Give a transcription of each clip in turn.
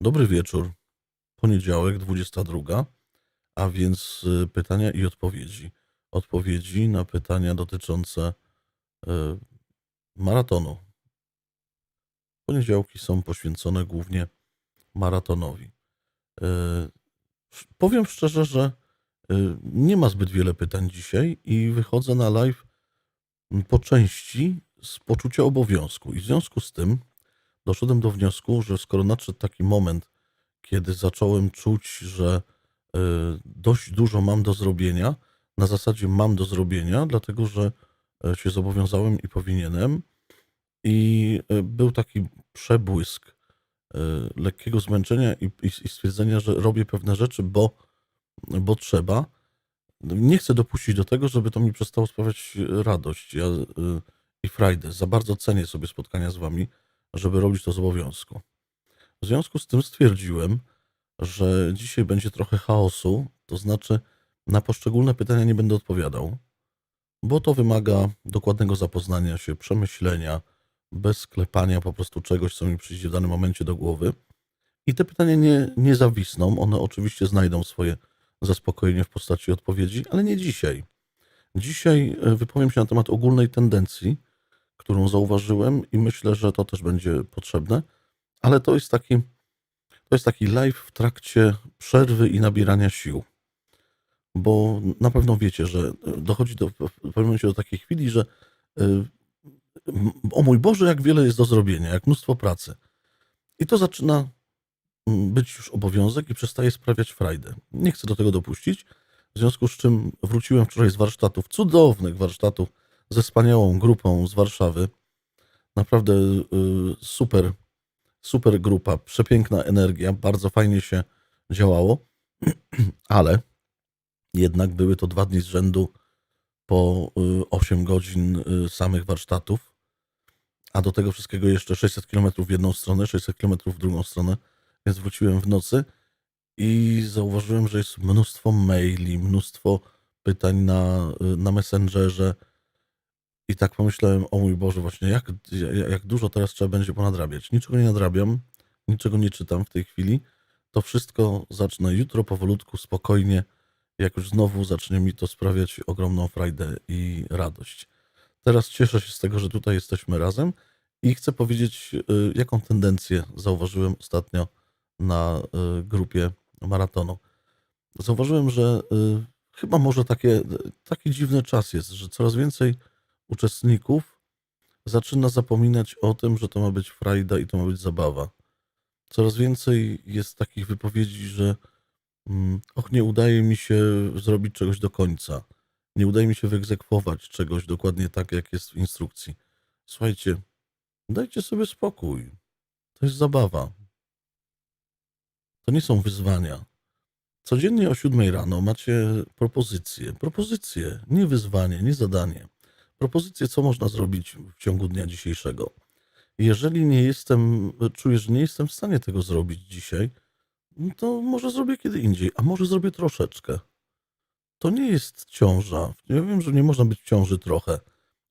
Dobry wieczór. Poniedziałek, 22, a więc y, pytania i odpowiedzi. Odpowiedzi na pytania dotyczące y, maratonu. Poniedziałki są poświęcone głównie maratonowi. Y, Powiem szczerze, że nie ma zbyt wiele pytań dzisiaj i wychodzę na live m, po części z poczucia obowiązku. I w związku z tym doszedłem do wniosku, że skoro nadszedł taki moment, kiedy zacząłem czuć, że y, dość dużo mam do zrobienia, na zasadzie mam do zrobienia, dlatego że e, się zobowiązałem i powinienem. I e, był taki przebłysk e, lekkiego zmęczenia i, stwierdzenia, że robię pewne rzeczy, bo, bo trzeba. Nie chcę dopuścić do tego, żeby to mi przestało sprawiać radość ja, i frajdę. Za bardzo cenię sobie spotkania z wami, żeby robić to z obowiązku. W związku z tym stwierdziłem, że dzisiaj będzie trochę chaosu, to znaczy na poszczególne pytania nie będę odpowiadał, bo to wymaga dokładnego zapoznania się, przemyślenia, bez sklepania po prostu czegoś, co mi przyjdzie w danym momencie do głowy. I te pytania nie, nie zawisną, one oczywiście znajdą swoje zaspokojenie w postaci odpowiedzi, ale nie dzisiaj. Dzisiaj e, wypowiem się na temat ogólnej tendencji, którą zauważyłem i myślę, że to też będzie potrzebne, ale to jest taki, to jest taki live w trakcie przerwy i nabierania sił. Bo na pewno wiecie, że dochodzi do, w pewnym momencie do takiej chwili, że m, o mój Boże, jak wiele jest do zrobienia, jak mnóstwo pracy. I to zaczyna mm, być już obowiązek i przestaje sprawiać frajdę. Nie chcę do tego dopuścić, w związku z czym wróciłem wczoraj z warsztatów, cudownych warsztatów, ze wspaniałą grupą z Warszawy. Naprawdę y, super, super grupa, przepiękna energia, bardzo fajnie się działało, ale jednak były to dwa dni z rzędu po y, 8 godzin y, samych warsztatów, a do tego wszystkiego jeszcze 600 km w jedną stronę, 600 km w drugą stronę, więc wróciłem w nocy i zauważyłem, że jest mnóstwo maili, mnóstwo pytań na, y, na Messengerze i tak pomyślałem, o mój Boże, właśnie jak, jak dużo teraz trzeba będzie ponadrabiać. Niczego nie nadrabiam, niczego nie czytam w tej chwili. To wszystko zacznę jutro powolutku, spokojnie, jak już znowu zacznie mi to sprawiać ogromną frajdę i radość. Teraz cieszę się z tego, że tutaj jesteśmy razem i chcę powiedzieć, y, jaką tendencję zauważyłem ostatnio na y, grupie maratonu. Zauważyłem, że y, chyba może takie, taki dziwny czas jest, że coraz więcej uczestników zaczyna zapominać o tym, że to ma być frajda i to ma być zabawa. Coraz więcej jest takich wypowiedzi, że mm, och, nie udaje mi się zrobić czegoś do końca. Nie udaje mi się wyegzekwować czegoś dokładnie tak, jak jest w instrukcji. Słuchajcie, dajcie sobie spokój. To jest zabawa. To nie są wyzwania. Codziennie o 7 rano macie propozycje. Propozycje, nie wyzwanie, nie zadanie. Propozycje, co można zrobić w ciągu dnia dzisiejszego. Jeżeli nie jestem, czuję, że nie jestem w stanie tego zrobić dzisiaj, no to może zrobię kiedy indziej, a może zrobię troszeczkę. To nie jest ciąża. Ja wiem, że nie można być w ciąży trochę,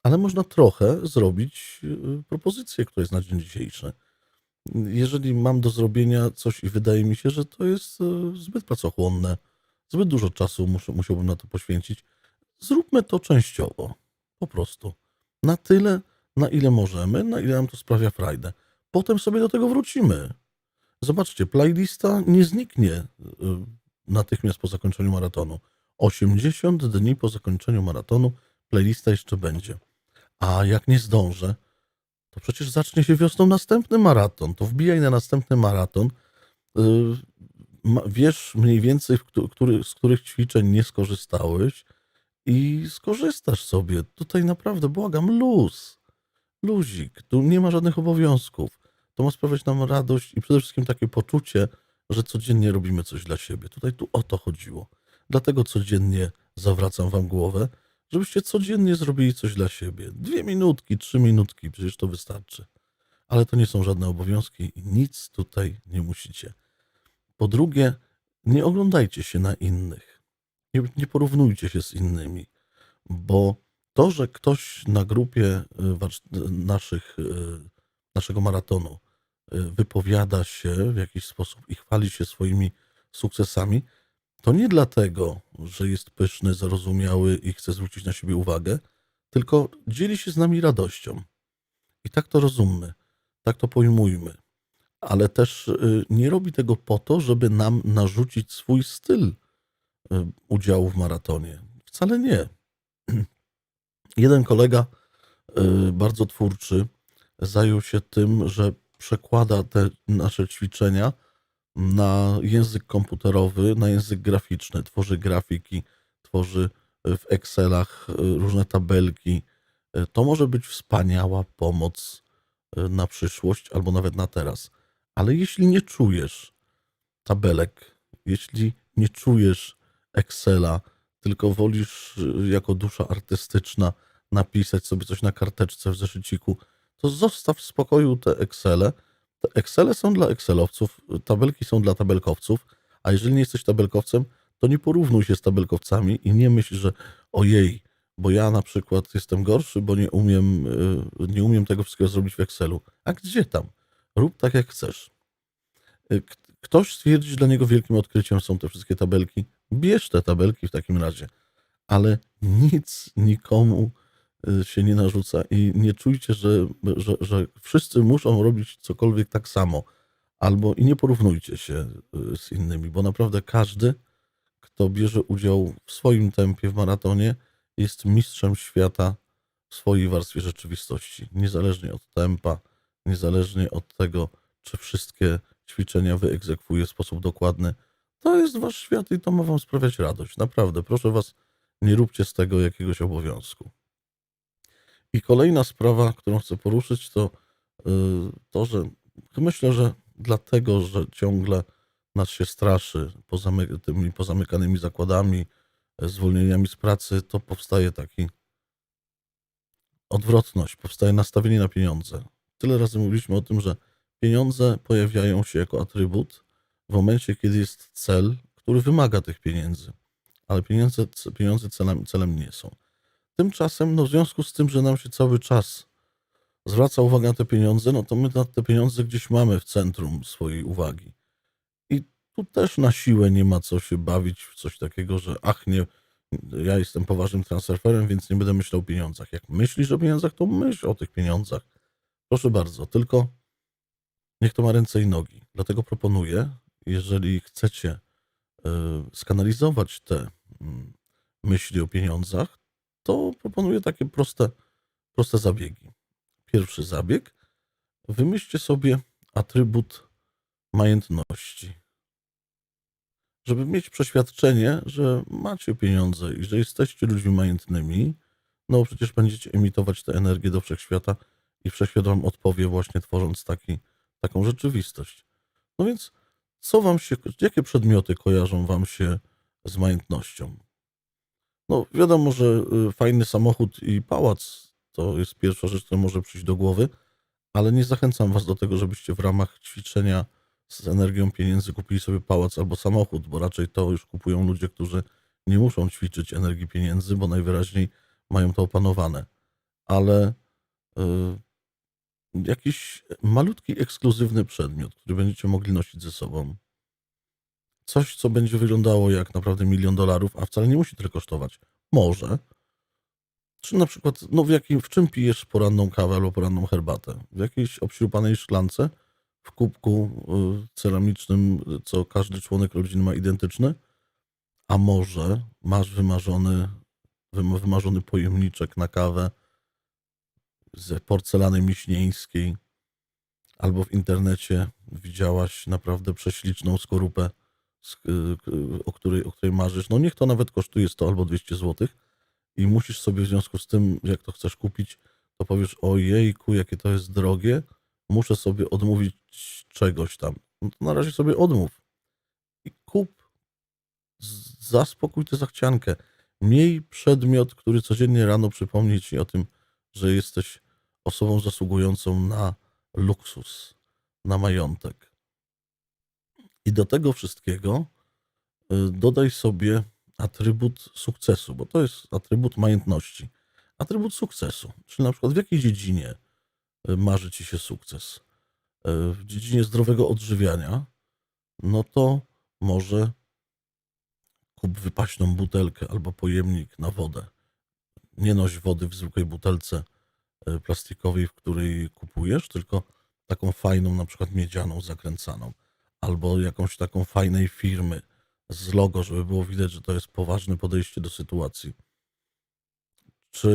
ale można trochę zrobić y, propozycję, która jest na dzień dzisiejszy. Jeżeli mam do zrobienia coś i wydaje mi się, że to jest y, zbyt pracochłonne, zbyt dużo czasu muszę, musiałbym na to poświęcić, zróbmy to częściowo. Po prostu. Na tyle, na ile możemy, na ile nam to sprawia frajdę. Potem sobie do tego wrócimy. Zobaczcie, playlista nie zniknie y, natychmiast po zakończeniu maratonu. 80 dni po zakończeniu maratonu playlista jeszcze będzie. A jak nie zdążę, to przecież zacznie się wiosną następny maraton. To wbijaj na następny maraton. Y, Wiesz mniej więcej, z których ćwiczeń nie skorzystałeś i skorzystasz sobie. Tutaj naprawdę błagam, luz. Luzik. Tu nie ma żadnych obowiązków. To ma sprawiać nam radość i przede wszystkim takie poczucie, że codziennie robimy coś dla siebie. Tutaj tu o to chodziło. Dlatego codziennie zawracam wam głowę, żebyście codziennie zrobili coś dla siebie. Dwie minutki, trzy minutki, przecież to wystarczy. Ale to nie są żadne obowiązki i nic tutaj nie musicie. Po drugie, nie oglądajcie się na innych. Nie, nie porównujcie się z innymi, bo to, że ktoś na grupie y, warsz- naszych, y, naszego maratonu y, wypowiada się w jakiś sposób i chwali się swoimi sukcesami, to nie dlatego, że jest pyszny, zarozumiały i chce zwrócić na siebie uwagę, tylko dzieli się z nami radością. I tak to rozummy, tak to pojmujmy. Ale też y, nie robi tego po to, żeby nam narzucić swój styl y, udziału w maratonie. Wcale nie. Jeden kolega, y, bardzo twórczy, zajął się tym, że przekłada te nasze ćwiczenia na język komputerowy, na język graficzny. Tworzy grafiki, tworzy w Excelach y, różne tabelki. Y, To może być wspaniała pomoc y, na przyszłość albo nawet na teraz. Ale jeśli nie czujesz tabelek, jeśli nie czujesz Excela, tylko wolisz y, jako dusza artystyczna napisać sobie coś na karteczce w zeszyciku, to zostaw w spokoju te Excele. Te Excele są dla Excelowców, y, tabelki są dla tabelkowców, a jeżeli nie jesteś tabelkowcem, to nie porównuj się z tabelkowcami i nie myśl, że ojej, bo ja na przykład jestem gorszy, bo nie umiem, y, nie umiem tego wszystkiego zrobić w Excelu. A gdzie tam? Rób tak, jak chcesz. Ktoś stwierdzi, że dla niego wielkim odkryciem są te wszystkie tabelki. Bierz te tabelki w takim razie. Ale nic nikomu y, się nie narzuca i nie czujcie, że, że, że wszyscy muszą robić cokolwiek tak samo. Albo i nie porównujcie się y, z innymi, bo naprawdę każdy, kto bierze udział w swoim tempie w maratonie, jest mistrzem świata w swojej warstwie rzeczywistości. Niezależnie od tempa, niezależnie od tego, czy wszystkie ćwiczenia wyegzekwuje w sposób dokładny. To jest wasz świat i to ma wam sprawiać radość. Naprawdę, proszę was, nie róbcie z tego jakiegoś obowiązku. I kolejna sprawa, którą chcę poruszyć, to y, to, że myślę, że dlatego, że ciągle nas się straszy tymi pozamykanymi zakładami, e, zwolnieniami z pracy, to powstaje taki odwrotność, powstaje nastawienie na pieniądze. Tyle razy mówiliśmy o tym, że pieniądze pojawiają się jako atrybut w momencie, kiedy jest cel, który wymaga tych pieniędzy, ale pieniądze, pieniądze celem, celem nie są. Tymczasem, no w związku z tym, że nam się cały czas zwraca uwagę na te pieniądze, no to my te pieniądze gdzieś mamy w centrum swojej uwagi. I tu też na siłę nie ma co się bawić w coś takiego, że ach nie, ja jestem poważnym transferem, więc nie będę myślał o pieniądzach. Jak myślisz o pieniądzach, to myśl o tych pieniądzach. Proszę bardzo, tylko niech to ma ręce i nogi. Dlatego proponuję, jeżeli chcecie y, skanalizować te mm, myśli o pieniądzach, to proponuję takie proste, proste zabiegi. Pierwszy zabieg. Wymyślcie sobie atrybut majętności. Żeby mieć przeświadczenie, że macie pieniądze i że jesteście ludźmi majętnymi, no przecież będziecie emitować tę energię do wszechświata i wszechświat wam odpowie właśnie tworząc taki, taką rzeczywistość. No więc co wam się, jakie przedmioty kojarzą wam się z majętnością? No wiadomo, że y, fajny samochód i pałac to jest pierwsza rzecz, która może przyjść do głowy, ale nie zachęcam was do tego, żebyście w ramach ćwiczenia z energią pieniędzy kupili sobie pałac albo samochód, bo raczej to już kupują ludzie, którzy nie muszą ćwiczyć energii pieniędzy, bo najwyraźniej mają to opanowane. Ale y, jakiś malutki, ekskluzywny przedmiot, który będziecie mogli nosić ze sobą. Coś, co będzie wyglądało jak naprawdę milion dolarów, a wcale nie musi tyle kosztować. Może. Czy na przykład, no w, jakim, w czym pijesz poranną kawę albo poranną herbatę? W jakiejś obśrupanej szklance? W kubku y, ceramicznym, co każdy członek rodziny ma identyczny? A może masz wymarzony, wym- wymarzony pojemniczek na kawę z porcelany miśnieńskiej, albo w internecie widziałaś naprawdę prześliczną skorupę, o której, o której marzysz. No niech to nawet kosztuje 100 albo 200 zł i musisz sobie w związku z tym, jak to chcesz kupić, to powiesz, ojejku, jakie to jest drogie, muszę sobie odmówić czegoś tam. No to na razie sobie odmów i kup. Zaspokój tę zachciankę. Miej przedmiot, który codziennie rano przypomni ci o tym, że jesteś osobą zasługującą na luksus, na majątek. I do tego wszystkiego y, dodaj sobie atrybut sukcesu, bo to jest atrybut majętności. Atrybut sukcesu, czyli na przykład w jakiej dziedzinie y, marzy ci się sukces. w dziedzinie zdrowego odżywiania, no to może kup wypaśną butelkę albo pojemnik na wodę. Nie noś wody w zwykłej butelce e, plastikowej, w której kupujesz, tylko taką fajną, na przykład miedzianą, zakręcaną, albo jakąś taką fajnej firmy z logo, żeby było widać, że to jest poważne podejście do sytuacji. Czy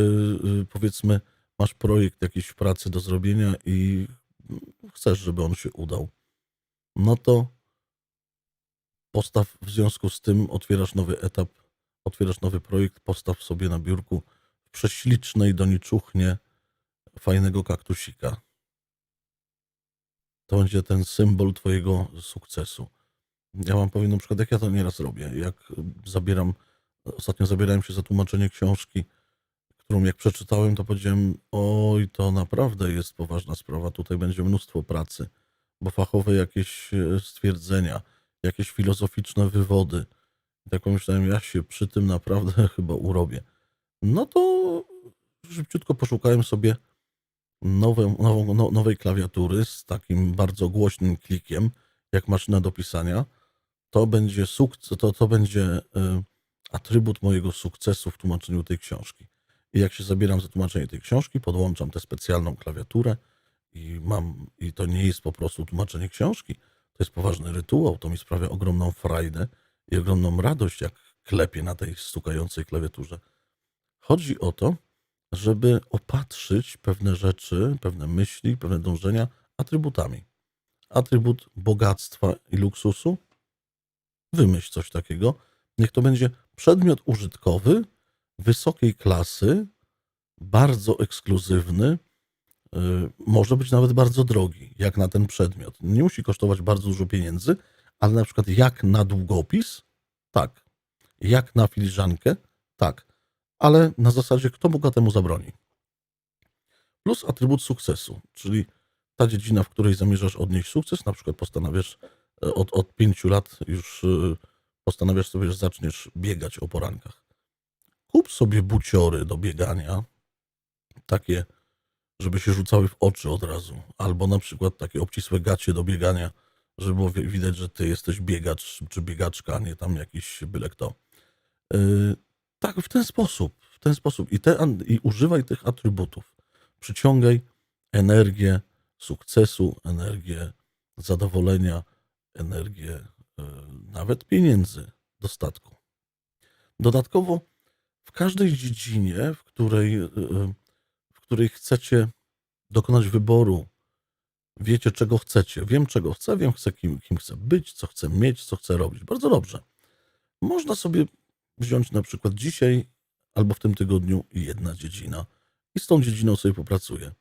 y, powiedzmy, masz projekt jakiejś pracy do zrobienia i chcesz, żeby on się udał, no to postaw w związku z tym, otwierasz nowy etap, otwierasz nowy projekt, postaw sobie na biurku prześlicznej doniczuchnie fajnego kaktusika. To będzie ten symbol twojego sukcesu. Ja wam powiem na przykład, jak ja to nieraz robię. Jak zabieram, ostatnio zabierałem się za tłumaczenie książki, którą jak przeczytałem, to powiedziałem, oj, to naprawdę jest poważna sprawa, tutaj będzie mnóstwo pracy, bo fachowe jakieś e, stwierdzenia, jakieś filozoficzne wywody. I tak pomyślałem, ja się przy tym naprawdę chyba urobię. No to szybciutko poszukałem sobie nowe, no, nowej klawiatury z takim bardzo głośnym klikiem, jak maszyna do pisania. To będzie sukces, to, to będzie y, atrybut mojego sukcesu w tłumaczeniu tej książki. I jak się zabieram za tłumaczenie tej książki, podłączam tę specjalną klawiaturę i mam, i to nie jest po prostu tłumaczenie książki, to jest poważny rytuał, to mi sprawia ogromną frajdę i ogromną radość, jak klepię na tej stukającej klawiaturze. Chodzi o to, żeby opatrzyć pewne rzeczy, pewne myśli, pewne dążenia atrybutami. Atrybut bogactwa i luksusu. Wymyśl coś takiego. Niech to będzie przedmiot użytkowy, wysokiej klasy, bardzo ekskluzywny, y, może być nawet bardzo drogi, jak na ten przedmiot. Nie musi kosztować bardzo dużo pieniędzy, ale na przykład jak na długopis, tak. Jak na filiżankę, tak. Ale na zasadzie, kto Boga temu zabroni. Plus atrybut sukcesu, czyli ta dziedzina, w której zamierzasz odnieść sukces, na przykład postanawiasz e, od, od pięciu lat już y, postanawiasz sobie, że zaczniesz biegać o porankach. Kup sobie buciory do biegania, takie, żeby się rzucały w oczy od razu, albo na przykład takie obcisłe gacie do biegania, żeby było wi- widać, że ty jesteś biegacz czy biegaczka, a nie tam jakiś byle kto. Tak, w ten sposób, w ten sposób. I, te, I używaj tych atrybutów. Przyciągaj energię sukcesu, energię zadowolenia, energię yy, nawet pieniędzy, dostatku. Dodatkowo w każdej dziedzinie, w której, yy, w której chcecie dokonać wyboru, wiecie czego chcecie. Wiem czego chcę, wiem chcę, kim, kim chcę być, co chcę mieć, co chcę robić. Bardzo dobrze. Można sobie wziąć na przykład dzisiaj albo w tym tygodniu jedna dziedzina i z tą dziedziną sobie popracuję.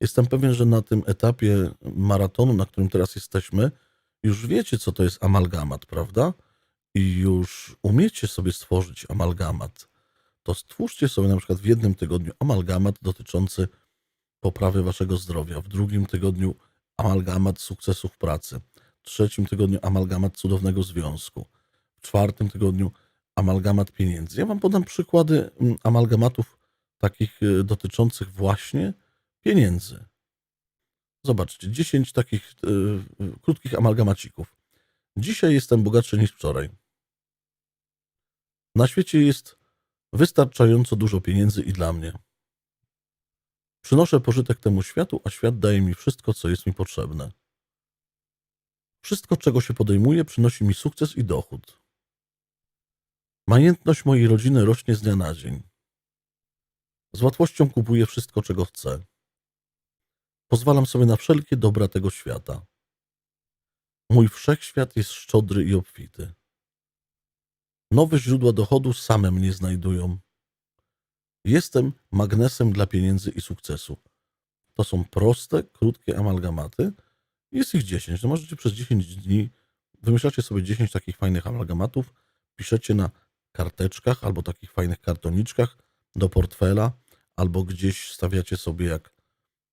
Jestem pewien, że na tym etapie maratonu, na którym teraz jesteśmy, już wiecie, co to jest amalgamat, prawda? I już umiecie sobie stworzyć amalgamat. To stwórzcie sobie na przykład w jednym tygodniu amalgamat dotyczący poprawy waszego zdrowia, w drugim tygodniu amalgamat sukcesu w pracy, w trzecim tygodniu amalgamat cudownego związku, w czwartym tygodniu amalgamat pieniędzy. Ja wam podam przykłady mm, amalgamatów takich y, dotyczących właśnie pieniędzy. Zobaczcie, 10 takich y, y, krótkich amalgamacików. Dzisiaj jestem bogatszy niż wczoraj. Na świecie jest wystarczająco dużo pieniędzy i dla mnie. Przynoszę pożytek temu światu, a świat daje mi wszystko, co jest mi potrzebne. Wszystko, czego się podejmuję, przynosi mi sukces i dochód. Majętność mojej rodziny rośnie z dnia na dzień. Z łatwością kupuję wszystko, czego chcę. Pozwalam sobie na wszelkie dobra tego świata. Mój wszechświat jest szczodry i obfity. Nowe źródła dochodu same mnie znajdują. Jestem magnesem dla pieniędzy i sukcesu. To są proste, krótkie amalgamaty. Jest ich 10. No możecie przez 10 dni wymyślacie sobie 10 takich fajnych amalgamatów, piszecie na karteczkach albo takich fajnych kartoniczkach do portfela, albo gdzieś stawiacie sobie jak,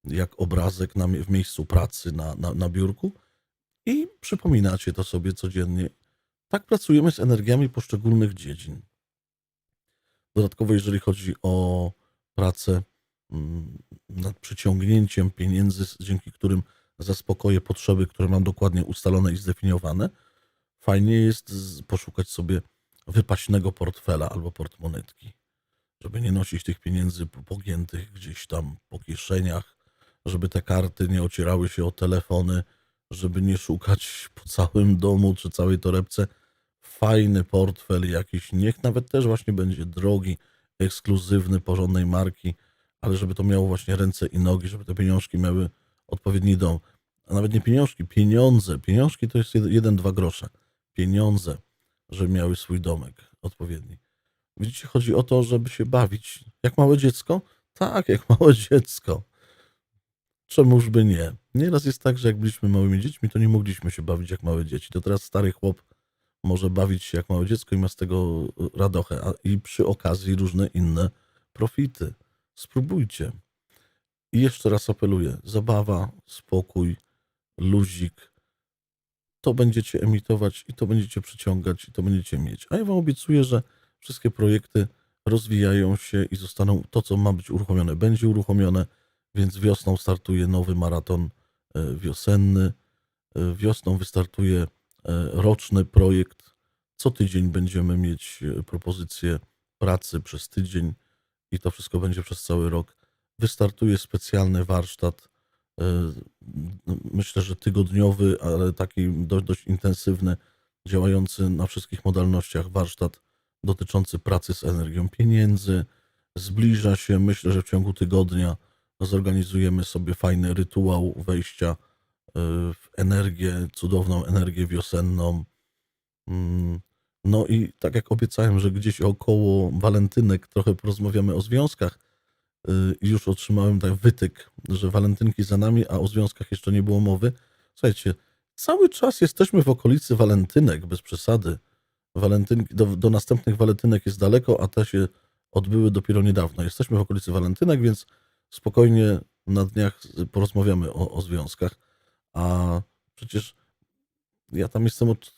jak obrazek na, w miejscu pracy na, na, na biurku i przypominacie to sobie codziennie. Tak pracujemy z energiami poszczególnych dziedzin. Dodatkowo, jeżeli chodzi o pracę mm, nad przyciągnięciem pieniędzy, dzięki którym zaspokoję potrzeby, które mam dokładnie ustalone i zdefiniowane, fajnie jest poszukać sobie wypaśnego portfela albo portmonetki, żeby nie nosić tych pieniędzy po- pogiętych gdzieś tam po kieszeniach, żeby te karty nie ocierały się o telefony, żeby nie szukać po całym domu czy całej torebce. Fajny portfel jakiś, niech nawet też właśnie będzie drogi, ekskluzywny, porządnej marki, ale żeby to miało właśnie ręce i nogi, żeby te pieniążki miały odpowiedni dom. A nawet nie pieniążki, pieniądze. Pieniążki to jest jed- jeden, dwa grosze. Pieniądze, żeby miały swój domek odpowiedni. Widzicie, chodzi o to, żeby się bawić. Jak małe dziecko? Tak, jak małe dziecko. Czemuż by nie? Nieraz jest tak, że jak byliśmy małymi dziećmi, to nie mogliśmy się bawić jak małe dzieci. To teraz stary chłop może bawić się jak małe dziecko i ma z tego radochę. A, I przy okazji różne inne profity. Spróbujcie. I jeszcze raz apeluję. Zabawa, spokój, luzik. To będziecie emitować i to będziecie przyciągać i to będziecie mieć. A ja wam obiecuję, że wszystkie projekty rozwijają się i zostaną to, co ma być uruchomione, będzie uruchomione, więc wiosną startuje nowy maraton e, wiosenny. E, Wiosną wystartuje e, roczny projekt. Co tydzień będziemy mieć propozycje pracy przez tydzień i to wszystko będzie przez cały rok. Wystartuje specjalny warsztat, myślę, że tygodniowy, ale taki dość, dość intensywny, działający na wszystkich modalnościach warsztat dotyczący pracy z energią pieniędzy. Zbliża się, myślę, że w ciągu tygodnia zorganizujemy sobie fajny rytuał wejścia e, w energię, cudowną energię wiosenną. Mm, No i tak jak obiecałem, że gdzieś około walentynek trochę porozmawiamy o związkach, już otrzymałem tak wytyk, że walentynki za nami, a o związkach jeszcze nie było mowy. Słuchajcie, cały czas jesteśmy w okolicy walentynek, bez przesady. Walentynki, do, do następnych walentynek jest daleko, a te się odbyły dopiero niedawno. Jesteśmy w okolicy walentynek, więc spokojnie na dniach porozmawiamy o, o związkach. A przecież ja tam jestem od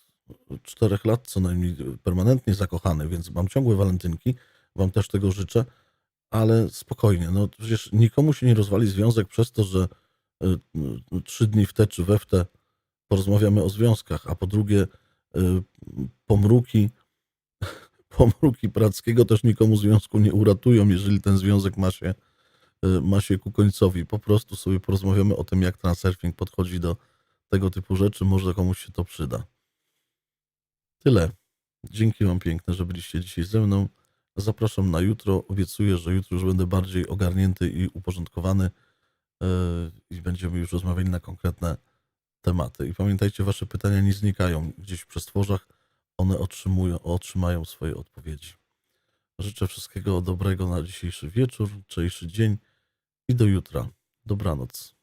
czterech lat co najmniej permanentnie zakochany, więc mam ciągłe walentynki. Wam też tego życzę, ale spokojnie. No przecież nikomu się nie rozwali związek przez to, że y, y, trzy dni w te czy we w te porozmawiamy o związkach, a po drugie y, pomruki pomruki Prackiego też nikomu związku nie uratują, jeżeli ten związek ma się, ma się ku końcowi. Po prostu sobie porozmawiamy o tym, jak transurfing podchodzi do tego typu rzeczy. Może komuś się to przyda. Tyle. Dzięki Wam piękne, że byliście dzisiaj ze mną. Zapraszam na jutro. Obiecuję, że jutro już będę bardziej ogarnięty i uporządkowany yy, i będziemy już rozmawiali na konkretne tematy. I pamiętajcie, Wasze pytania nie znikają gdzieś w przestworzach. One otrzymują, otrzymają swoje odpowiedzi. Życzę wszystkiego dobrego na dzisiejszy wieczór, jutrzejszy dzień i do jutra. Dobranoc.